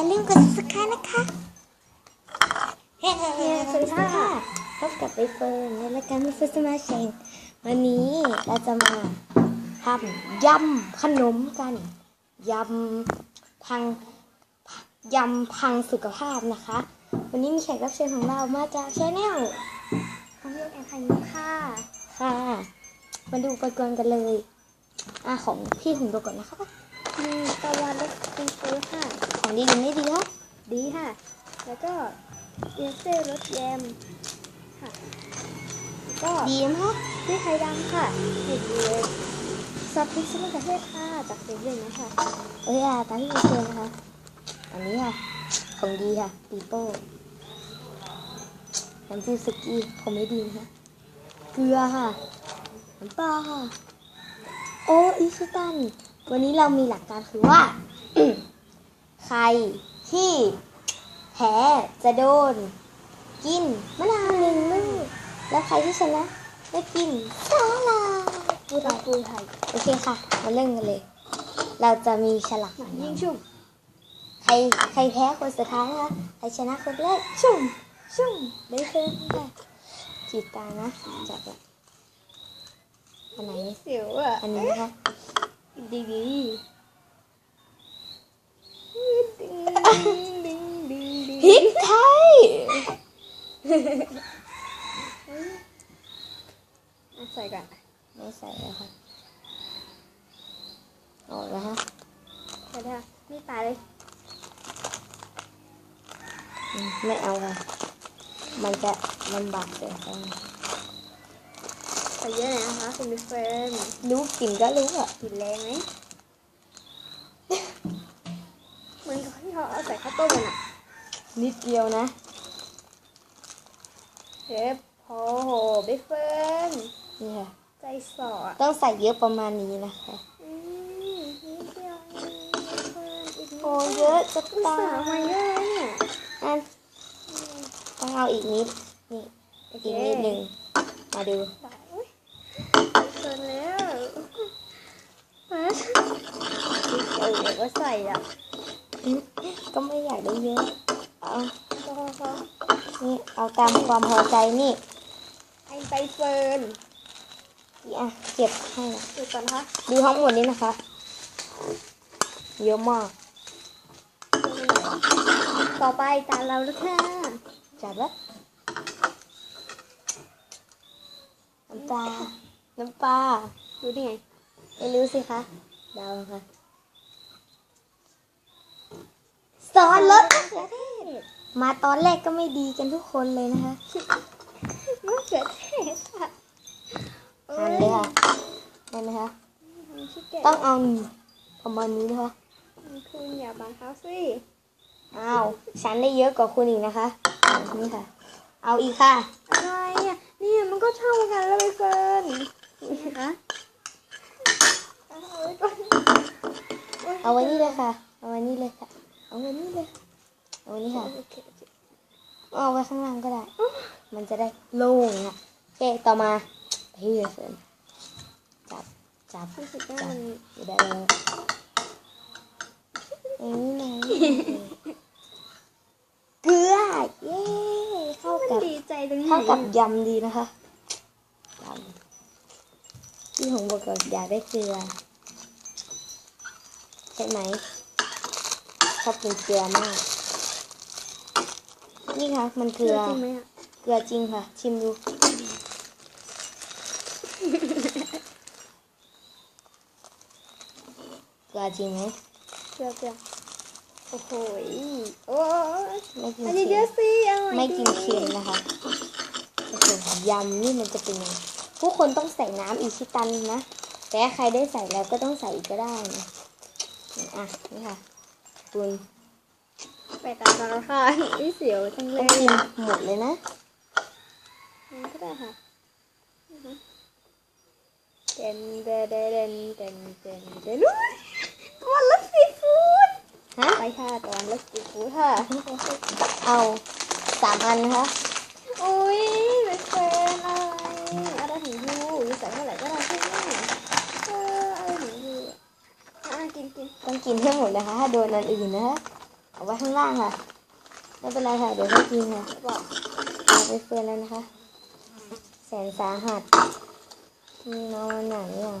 อย่าลืมกด subscribe นะคะเฮ้ยสวัสดีค่ะพบกับใบเฟิร์นในรายการมิฟสมาเชงวันนี้เราจะมาทำยำขนมกันยำพังยำพังสุขภาพนะคะ วันนี้มีแขกรับเชิญของเรามาจากชแนลทำเรื่องแอนไทนุค่ะค่ะ มาดูอุปกรณ์กันเลยอะของพี่ถึงดูก่อนนะคะ มีตะวันและคุณฟูค่ะ ของดีหรือไม่ดีคะดีค่ะ แล้วก็เอเซ่รสแยมค่ะแล้วก็ดีนะคะพริกไทยดำค่ะติดเลยซอสพริกชิ้นมะเขือเทศค่ะ จากเซเว่นนะคะเอ้ยอะตามที่เราเชิญนะคะ อันนี้ค่ะ ของดีค่ะปีโป้น้ำจิ้มสุกี้ของไม่ดีนะคะเกลือค่ะน้ำปลาค่ะ โออิชิตัน วันนี้เรามีหลักการคือว่า ใครที่แพ้จะโดน กินมะนาวหนึ่งลูกแล้วใครที่ชนะได้กินสาลาปูไทยปูไทยโอเคค่ะ มาเริ่มกันเลย เราจะมีฉลากหนังยิ่งชุ่มใครใครแพ้คนสุดท้ายนะคะใครชนะคนแรกชุ่มชุ่มได้เพิ่มค่ะจีบตานะจับอะอันไหนเสียวอะอันนี้นะคะ ดีดีดิงดิงดิงดิงพริกไทยอะใส่ก่อนไม่ใส่แล้วค่ะออกแล้วฮะใส่ได้ค่ะนี่ตายเลยอืมไม่เอาค่ะ มันจะมันบาดเกินไป ใส่เยอะหน่อยนะคะคุณบิ๊กเฟรนรู้กลิ่นก็รู้อะกลิ่นแรงไหมเหมือนกับที่เขาเอาใส่ข้าวต้มกันอะนิดเดียวนะเชฟโอ้โหบิ๊กเฟรนนี่ค่ะใจสอดต้องใส่เยอะประมาณนี้นะคะอืมนิดเดียวเองบิ๊กเฟรนอีกนิดโอ้เยอะจะอุตตาส่าห์มายเยอะเลยเนี่ยอันต้องเอาอีกนิดนี่โอเคอีกนิดหนึ่งมาดู ได้อุ๊ยเกินแล้วฮะ เออเดี๋ยวก็ใส่อะ ก็ไม่อยากได้เยอะ เอาพอพอนี่เอาตามความพอใจนี่ไอใบเฟิร์นนี่อะเก็บให้นะดูก่อนนะคะดูทั้งหมดนี้นะคะ เยอะมาก ต่อไปตามเราแล้วค่ะจับแล้วน้ำปลา น้ำปลา ดูได้ไง ไม่รู้สิคะเดาค่ะซอสรสมะเขือเทศมาตอนแรกก็ไม่ดีกันทุกคนเลยนะคะมะเขือเทศค่ะทานเลยค่ะได้ไหมคะชิคเก้ต้องเอาประมาณนี้นะคะคุณอย่าบังคับสิอ้าวฉันได้เยอะกว่าคุณอีกนะคะนี่ค่ะ เอาอีกค่ะอะไรอะเนี่ยมันก็เท่ากันแล้วใบเฟิร์นนะคะ เอาไว้นี่เลยค่ะ เอาไว้นี่เลยค่ะ เอาไว้นี่เลย เอาไว้นี่ค่ะ เอาไว้ข้างล่างก็ได้ มันจะได้โล่งอะโอเคต่อมาพี่เฟิร์นจับ จับจับอยู่ได้แล้วอย่างนี้นะเกลือ เย้ เข้ากับดีใจตรงไหนเข้ากับยำดีนะคะยำที่ผมบอกก่อนอยากได้เกลือ ช่ไหมชอบกินเกลือมาก นี่ค่ะมันเกเกลืลืออจริงไหมอะเกลือจริงค่ะ ชิมดู เกลือจริงไหมเกลือเกลือโอ้โหยโอ้ยไม่กินอันนี้เค็เดี๋ยวมสิเอาไม่กินเค็มนะคะโอ้โหยำนี่มันจะเป็นยังไงทุกคนต้องใส่น้ำอีชิตันนะ แต่ถ้าใครได้ใส่แล้วก็ต้องใส่อีกก็ได้นะ อะนี่ค่ะคุณไปตามราคานี่เสียวจังเลต้องยกินหมดเลยนะมันก็ได้ค่ะอือฮึเดนเดนเดนเดนเดนเดนเดนอุ๊ยตอนรถซีฟู้ดฮะไปค่ะตอนรถซีฟู้ดค่ะเอาสามอันนะคะ โอ้ยเป็นแฟนอะไรอะไรของยูยูใส่เท่าไหร่ก็ได้ใช่ไหมเอออะไรของยูอะกินกิน ต้องกินให้หมดนะคะถ้าโดนอันอื่นนะคะเอาไว้ข้างล่างค่ะไม่เป็นไรค่ะเดี๋ยวเขากินค่ะบอกเอาไปเฟือนแล้วนะคะ แสนสาหัสมีนอนไหนอะ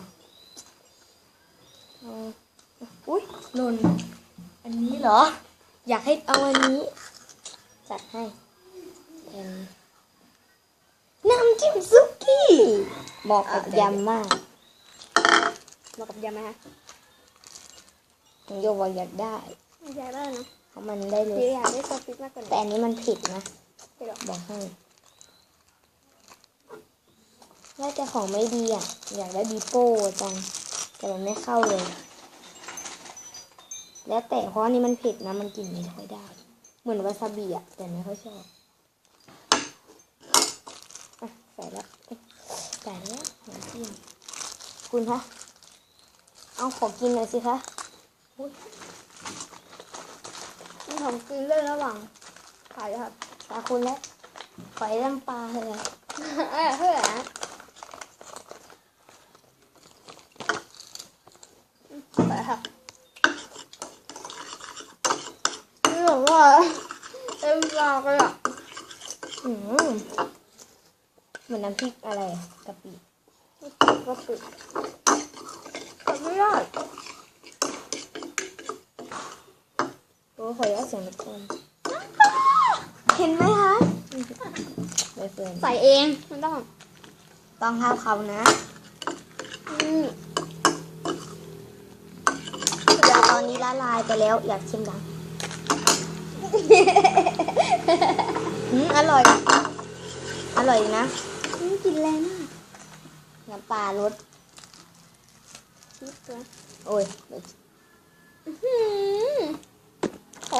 อุ้ยหล่นอันนี้เหรอ อยากให้เอาอันนี้ จัดให้เป็นน้ำจิ้มซุกี้เหมาะกับยำมากเหมาะกับยำไหมคะ โยกว่าอยากได้ไม่ใช่ได้นะเพราะมันได้เลพี่ยอยากได้ซอสพริกมากกว่าแต่นี้อันนี้มันผิดนะใช่หรอบอกให้ว่าแต่ของไม่ดีอะ อยากได้บีโป้จัง แต่มันไม่เข้าเลย แล้วแต่เพราะอันนี้มันเผ็ดนะ มันกินไม่ค่อยได้ เหมือนวาซาบิอะ แต่ไม่ค่อยชอบอะใส่แล้วเอ๊ะใส่แล้วน้ำจิ้มคุณคะ เอาขอกินหน่อยสิคะ นี่ของกินเลยระหว่างขายครับตาคุณแล้วขอให้ลำปลาเลยเอ้ยเพื่อนนะไปค่ะนี่แบบว่าเต็มปากเลยอะอืมเหมือนน้ำพริกอะไรอะกะปิก็ปิดทำไม่ได้ โอ้ขออนุญาตเสียงรบกวนเห็นไหมคะใบเฟิร์นใส่เองมันต้องต้องห้ามเขานะอืมเดี๋ยวตอนนี้ละลายไปแล้วอยากชิมดังอืมอร่อย อร่อยนะอืมกินแรงมากน้ำปลารสนิดเดียวโอ้ยอื้อหือ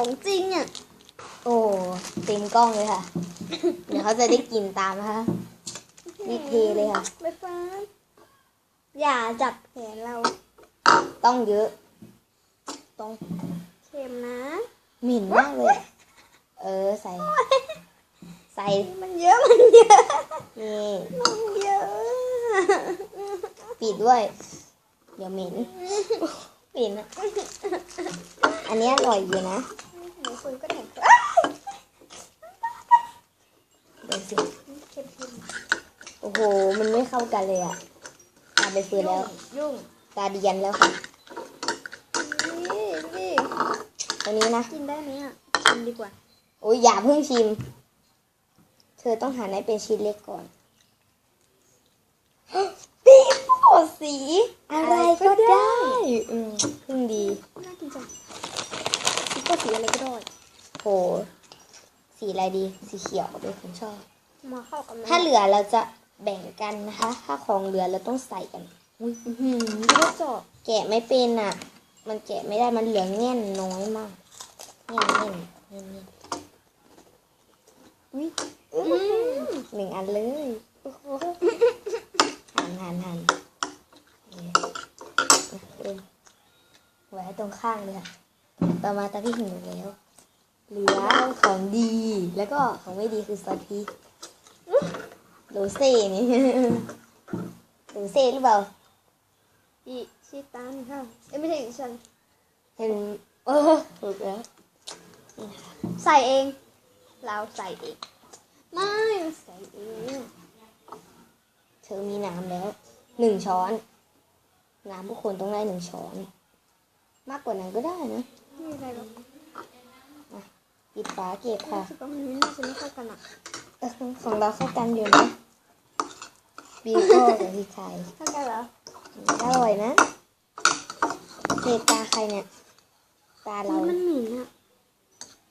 ของจริงอะ โอ้เต็มกล้องเลยค่ะ เดี๋ยวเขาจะได้กินตามนะคะนี่เทเลยค่ะใบฟ้าอย่าจับแขนเราต้องเยอะ ต้องเค็มนะหมิ่นมากเลยอะเออใส่ ใส่มันเยอะมันเยอะนี่มันเยอะปิดด้วย เดี๋ยวเหม็นเหม็นอะอันนี้อร่อยอยู่นะหนู คนก็แถมเดี๋ยวสิเค็มโอ้โห มันไม่เข้ากันเลยอะตาไปฟืนแล้ว ยุ่ง ตาเดียนแล้วค่ะ นี่นี่ตัวนี้นะ กินได้ไหมอะ ชิมดีกว่า โอ้ยอย่าเพิ่งชิม เธอต้องหาให้เป็นชิ้นเล็กก่อนปีโป้สี อะไรก็ได้ อืมเพิ่งดี น่ากินจังพี่ ก็สีอะไรก็ได้โหสีอะไรดี สีเขียวเป็นคนชอบ มาเข้ากันไหมถ้าเหลือเราจะแบ่งกันนะคะ ถ้าของเหลือเราต้องใส่กันอุ้ยอื้อหือพี่ก็จอบแกะไม่เป็นอะ มันแกะไม่ได้มันเหลือแง่นน้อยมากแง่นแง่นแง่นแง่นอุ้ยหนึ่งอันเลยโอ้โหหันหันหันนี่เอ็นไว้ตรงข้างเลยค่ะ ต่อมาตาพี่หิวแล้ว เหลือของดีแล้วก็ของไม่ดีคือซอสพริกโรเซ่นี่โรเซ่หรือเปล่าอีชิตันค่ะเอ้ยไม่ใช่อีฉันเห็นเออถูกแล้วใส่เอง เราใส่เอง ไม่ใส่เองเธอมีน้ำแล้วหนึ่งช้อน น้ำพวกคนต้องได้หนึ่งช้อน มากกว่านั้นก็ได้นะ ไม่มีอะไรหรอกปิดฝาเก็บค่ะรู้สึกว่ามันน่าจะไม่เข้ากันอะเออของเราเข้ากันอยู่นะบีโก้กับพี่ไข่เข้ากันเหรออร่อยนะเทตาใครเนี่ย ตาเรามันเหม็นอะ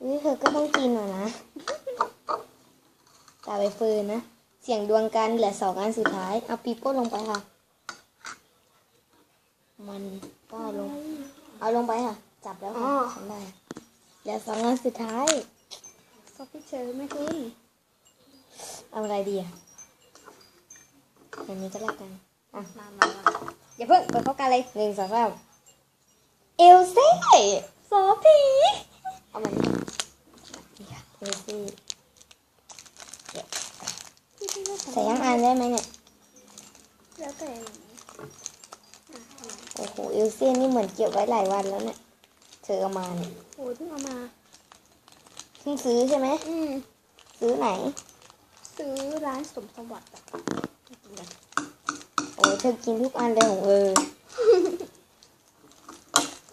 อุ้ยเธอก็ต้องกินหน่อยนะ ตาใบเฟิร์นนะ เสียงดวงกันเหลือสองอันสุดท้าย เอาปีโป้ลงไปค่ะ มันก็เอาลง เอาลงไปค่ะ จับแล้วค่ะทำได้เหลือสองอันสุดท้ายซอสพริกเชอร์ไม่คุณเอาอะไรดีอะอันนี้ก็แล้วกันอะมามามาอย่าเพิ่งเปิดเข้ากันเลยหนึ่งสองสามเอลเซ่ซอสพริกเอามันนี่ค่ะเอลเซ่ใส่ยังอันได้ไหมเนี่ยแล้วแต่โอ้โหเอลเซ่นี่เหมือนเก็บไว้หลายวันแล้วเนี่ยเธอเอามาเนี่ยโอ้ยเพิ่งเอามาเพิ่งซื้อใช่ไหมอืมซื้อไหน ซื้อร้านสมสวัสดิ์อะกินกันโอ้ยเธอกินทุกอันเลยของเออ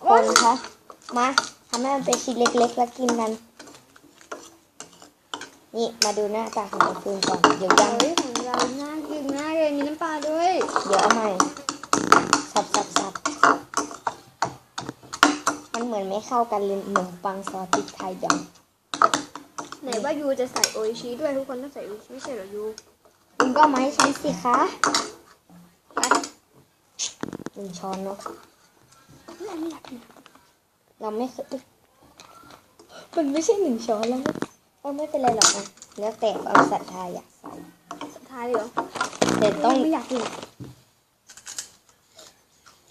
คนคะมาทำให้มันเป็นชิ้นเล็กๆ แล้วกินกัน นี่มาดูหน้าตาของเราฟืนก่อนเดี๋ยวยังเฮ้ยของเราน่ากินมากเลยมีน้ำปลาด้วย เดี๋ยวเอาใหม่สับสับสับมัน เหมือนไม่เข้ากันเลยขนมปังซอสพริกไทยดไหนว่ายูจะใส่โออิชิด้วยทุกคนต้องใส่โออิชิไม่ใช่เหรอยูำคุณก็เอามาให้ฉันสิคะไปหนึ่งช้อนเนาะเพื่อนไม่อยากกินเราไม่เคยมันไม่ใช่หนึ่งช้อนแล้วเออไม่เป็นไรหรอกนะแล้วแต่ความศรัทธาอยากใส่สุดท้ายเลยเหรอแต่ต้องไม่อยากกิน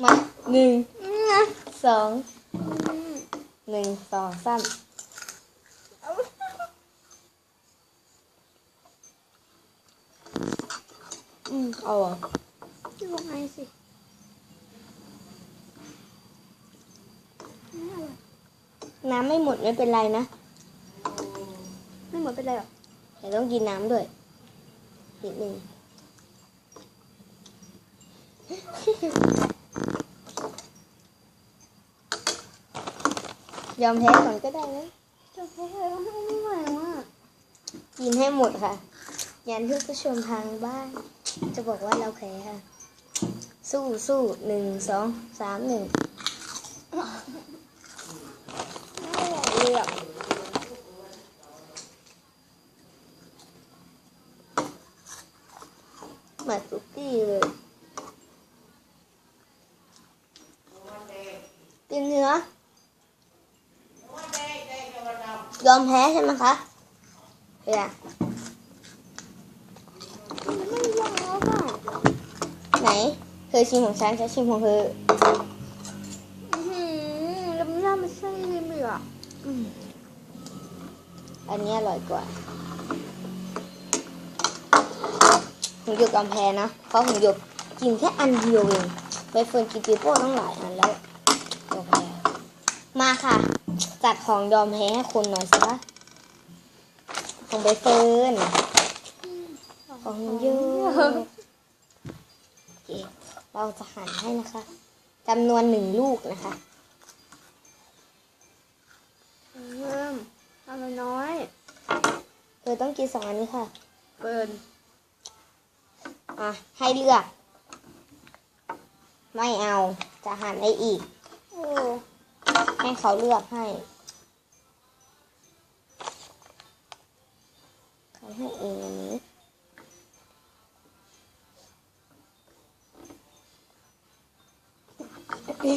มาหนึ่งอืมนะสองอืม หนึ่งสองสามเอาอืมเอาอะพี่บอกไงสิไม่อร่อยน้ำไม่หมดไม่เป็นไรนะ ไม่เหมือนเป็นไรหรอแต่ต้องกินน้ำด้วยนิดนึง ยอมแพ้ก่อนก็ได้นะจะแพ้แล้วไม่ไหวว่ะกินให้หมดค่ะยันที่ผู้ชมทางบ้าน จะบอกว่าเราแพ้ค่ะ สู้สู้หนึ่งสองสามหนึ่งไม่ไหวเลยอะเหมือนซุกี้เลยกินเนื้อ ยอมแพ้ใช่ไหมคะเฮียมันไม่ยอมแล้วอะไหนเธอชิมของฉันฉันชิมของเธออื้อหือแล้วมันน่ามันไส้เลยมั้ยอะอืมอันนี้อร่อยกว่าหงหยกยอมแพ้นะ เพราะหงหยกกินแค่อันเดียวเองใบเฟิร์นกินปีโป้ต้องหลายอันแล้วยอมแพ้มาค่ะ จัดของยอมแพ้ให้คนหน่อยสิคะของใบเฟิร์นของโยกโอเคเราจะหั่นให้นะคะจำนวนหนึ่งลูกนะคะเริ่มทำมันน้อยเธอต้องกินสองอันนี้ค่ะเกินอะให้เลือก ไม่เอาจะหั่นได้อีกโอ้ ให้เขาเลือกให้เขาให้เองอันนี้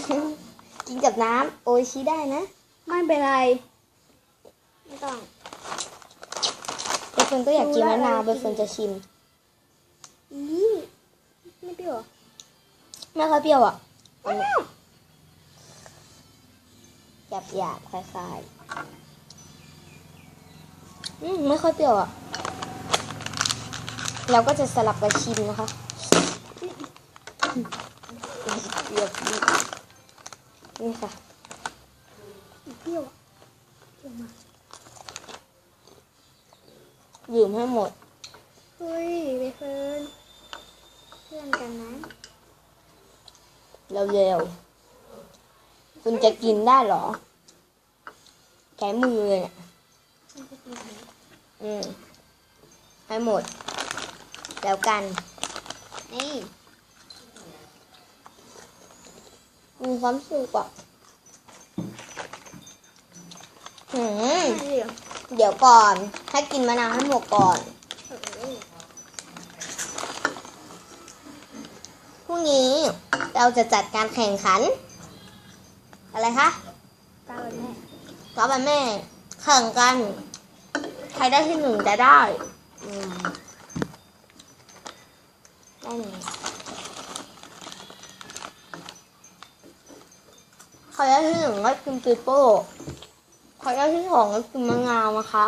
กินกับน้ำโออิชิได้นะ ไม่เป็นไร ไม่ต้องเบฟเฟิร์นก็อยากกินมะนาวเบฟเฟิร์นจะชิมอีไม่เปรี้ยวเหรอไม่ค่อยเปรี้ยวอะอันนี้ หยาบหยาบๆคล้ายๆ อืมไม่ค่อยเปรี้ยวอะ เราก็จะสลับกันชิมนะคะเปรี้ยวนี่นี่ค่ะเปรี้ยวอะเปรี้ยวมากดื่มให้หมด เฮ้ยไปเฟิร์นเพื่อนกันนะ เร็วๆ คุณจะกินได้เหรอ ใช้มือเลยเนี่ยไม่ใช่กินกันอืมให้หมด แล้วกัน นี่มีความสุขอะหืมไม่เดี๋ยวเดี๋ยวก่อน ให้กินมะนาวให้หมดก่อนเออพรุ่งนี้เราจะจัดการแข่งขัน อะไรคะตาวันแม่ก็ไปแม่แข่งกัน ใครได้ที่หนึ่งจะได้อืมได้หนึ่งใครได้ที่หนึ่งก็กินปีโป้ใครได้ที่สองก็กินมะนาวนะคะ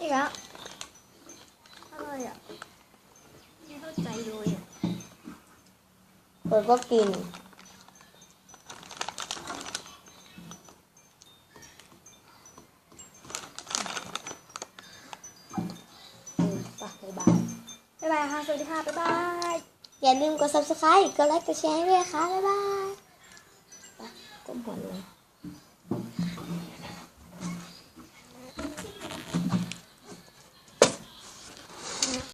อีกแล้วอะไรอะไม่เข้าใจเลยอะเปิดก็กิน วัสดีค่ะ บ๊ายบาย อย่าลืมกด subscribe กดไลค์ กดแชร์ให้ด้วยนะคะ บ๊ายบายไปก้มหัวลง